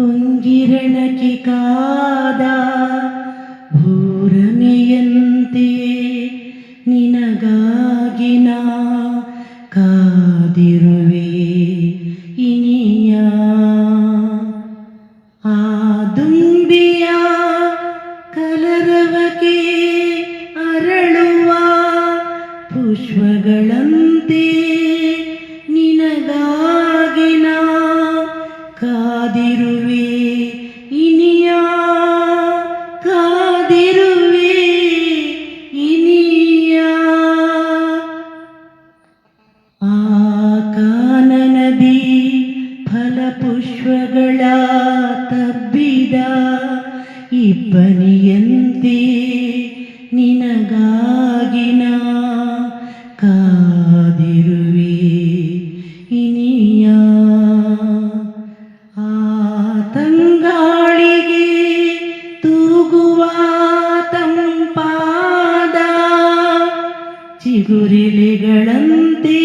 ಹೊಂಗಿರಣಕ್ಕೆ ಕಾದ ಭೂರಮೆಯಂತೆ ನಿನಗಾಗಿ ನಾ ಕಾದಿರುವೆ ಇನಿಯ. ಆ ದುಂಬಿಯ ಕಲರವಕ್ಕೆ ಅರಳುವ ಪುಷ್ಪಗಳಂತೆ ನಿನಗಾಗಿ ನಾ ಕಾದಿರುವೆ ಇನಿಯ ಕಾದಿರುವೆ ಇನಿಯ. ಆ ಕಾನನದಿ ಫಲಪುಷ್ಪಗಳ ತಬ್ಬಿದ ಇಬ್ಬನಿಯಂತೆ ಚಿಗುರಿಲೆಗಳಂತೆ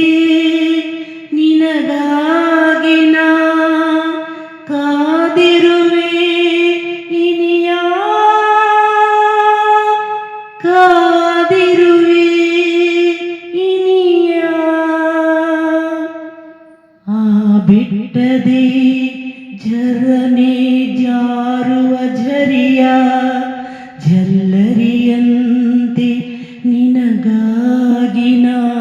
ನಿನಗಾಗಿ ನಾ ಕಾದಿರುವೆ ಇನಿಯ ಕಾದಿರುವೆ ಇನಿಯ ಆ ಬಿಟ್ಟದೆ ಜರನೆ ಜಾರುವ ಝರಿಯ You know.